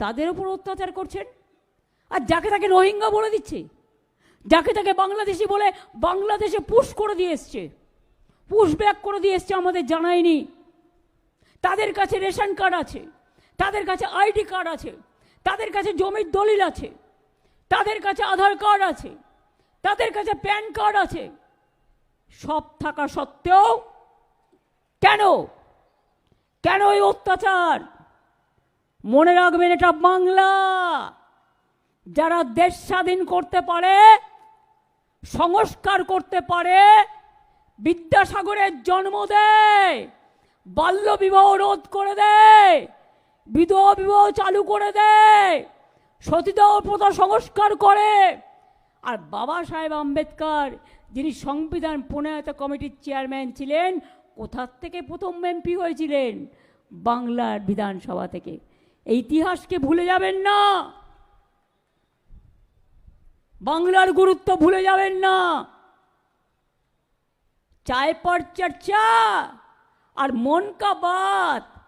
তাদের উপর অত্যাচার করছেন। আর যাকে তাকে রোহিঙ্গা বলে দিচ্ছে, যাকে তাকে বাংলাদেশি বলে বাংলাদেশে পুশ করে দিয়ে এসছে, পুশ ব্যাক করে দিয়ে এসছে আমাদের জানায়নি। তাদের কাছে রেশন কার্ড আছে, তাদের কাছে আইডি কার্ড আছে, তাদের কাছে জমির দলিল আছে, তাদের কাছে আধার কার্ড আছে, তাদের কাছে প্যান কার্ড আছে। সব থাকা সত্ত্বেও কেন? কেন এই অত্যাচার? মনে রাখবেন এটা বাংলা। যারা দেশ স্বাধীন করতে পারে, সংস্কার করতে পারে, বিদ্যাসাগরের জন্ম দেয়, বাল্য বিবাহ রোধ করে দেয়, বিধবা বিবাহ চালু করে দেয়, সতীদাহ প্রথা সংস্কার করে। আর বাবা সাহেব আম্বেদকর, যিনি সংবিধান প্রণয়ত কমিটির চেয়ারম্যান ছিলেন, কোথার থেকে প্রথম এমপি হয়েছিলেন? বাংলার বিধানসভা থেকে। ইতিহাসকে ভুলে যাবেন না। বাংলার গুরুত্ব ভুলে যাবেন না। চায় পর চর্চা আর মন কা বাত।